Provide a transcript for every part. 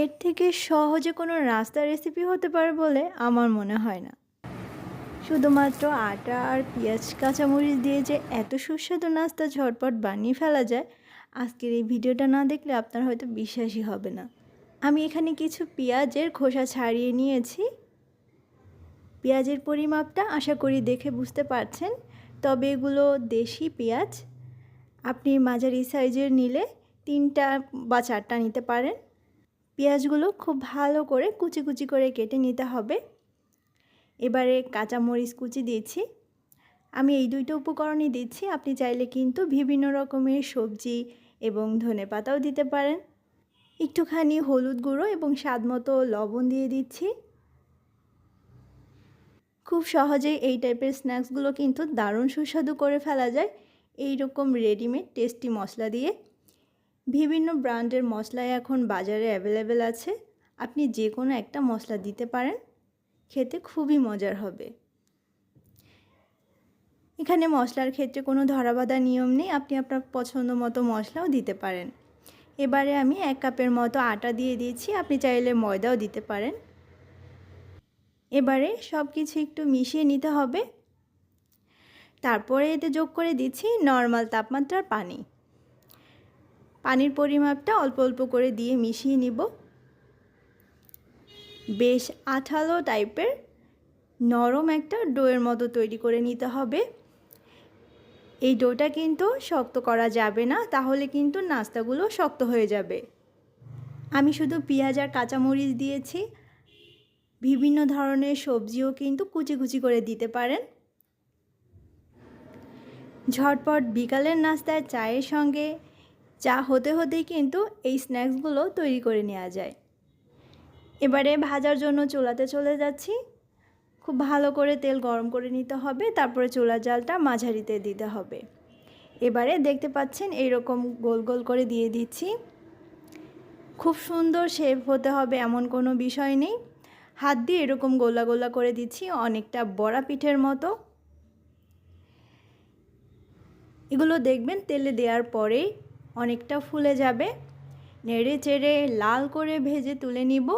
এর থেকে সহজে কোনো নাস্তা রেসিপি হতে পারে বলে আমার মনে হয় না। শুধুমাত্র আটা আর পেঁয়াজ, কাঁচামরিচ দিয়ে যে এত সুস্বাদু নাস্তা ঝটপট বানিয়ে ফেলা যায়, আজকের এই ভিডিওটা না দেখলে আপনার হয়তো বিশ্বাসই হবে না। আমি এখানে কিছু পেঁয়াজের খোসা ছাড়িয়ে নিয়েছি। পেঁয়াজের পরিমাপটা আশা করি দেখে বুঝতে পারছেন। তবে এগুলো দেশি পেঁয়াজ। আপনি মাঝারি সাইজের নিলে তিনটা বা চারটা নিতে পারেন। পেঁয়াজগুলো খুব ভালো করে কুচি কুচি করে কেটে নিতে হবে। এবারে কাঁচামরিচ কুচি দিয়েছি। আমি এই দুইটা উপকরণই দিচ্ছি। আপনি চাইলে কিন্তু বিভিন্ন রকমের সবজি এবং ধনে পাতাও দিতে পারেন। একটুখানি হলুদ গুঁড়ো এবং স্বাদ মতো লবণ দিয়ে দিচ্ছি। খুব সহজেই এই টাইপের স্ন্যাক্সগুলো কিন্তু দারুণ সুস্বাদু করে ফেলা যায়। এই রকম রেডিমেড টেস্টি মশলা দিয়ে। বিভিন্ন ব্র্যান্ডের মশলাই এখন বাজারে অ্যাভেলেবেল আছে। আপনি যে কোনো একটা মশলা দিতে পারেন। খেতে খুবই মজার হবে। এখানে মশলার ক্ষেত্রে কোনো ধরাবাধা নিয়ম নেই। আপনি আপনার পছন্দ মতো মশলাও দিতে পারেন। এবারে আমি এক কাপের মতো আটা দিয়ে দিয়েছি। আপনি চাইলে ময়দাও দিতে পারেন। এবারে সব কিছু একটু মিশিয়ে নিতে হবে। তারপরে এতে যোগ করে দিচ্ছি নর্মাল তাপমাত্রার পানি। পানির পরিমাপটা অল্প অল্প করে দিয়ে মিশিয়ে নিব। বেশ আঠালো টাইপের নরম একটা ডোয়ের মতো তৈরি করে নিতে হবে। এই ডোটা কিন্তু শক্ত করা যাবে না, তাহলে কিন্তু নাস্তাগুলো শক্ত হয়ে যাবে। আমি শুধু পেঁয়াজ আর কাঁচামরিচ দিয়েছি। বিভিন্ন ধরনের সবজিও কিন্তু কুচি কুচি করে দিতে পারেন। ঝটপট বিকালের নাস্তায় চায়ের সঙ্গে চা হতে হতেই কিন্তু এই স্ন্যাক্সগুলো তৈরি করে নেওয়া যায়। এবারে ভাজার জন্য চুলাতে চলে যাচ্ছি। খুব ভালো করে তেল গরম করে নিতে হবে, তারপরে চুলার জালটা মাঝারিতে দিতে হবে। এবারে দেখতে পাচ্ছেন এইরকম গোল গোল করে দিয়ে দিচ্ছি। খুব সুন্দর শেপ হতে হবে এমন কোনো বিষয় নেই। হাত দিয়ে এরকম গোলা গোলা করে দিচ্ছি, অনেকটা বড়া পিঠের মতো। এগুলো দেখবেন তেলে দেওয়ার পরেই অনেকটা ফুলে যাবে। নেড়ে চেড়ে লাল করে ভেজে তুলে নিব।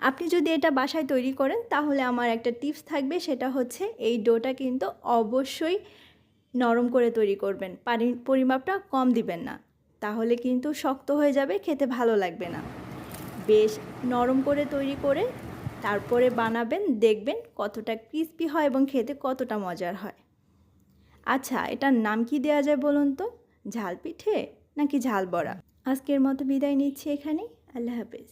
আপনি যদি এটা বাসায় তৈরি করেন, তাহলে আমার একটা টিপস থাকবে, সেটা হচ্ছে এই ডোটা কিন্তু অবশ্যই নরম করে তৈরি করবেন। পানির পরিমাপটা কম দিবেন না, তাহলে কিন্তু শক্ত হয়ে যাবে, খেতে ভালো লাগবে না। বেশ নরম করে তৈরি করে তারপরে বানাবেন, দেখবেন কতটা ক্রিস্পি হয় এবং খেতে কতটা মজার হয়। আচ্ছা এটার নাম কি দেওয়া যায় বলুন তো? ঝাল পিঠে নাকি ঝাল বড়া? আজকের মতো বিদায় নিচ্ছি এখানে আল্লাহ হাফেজ।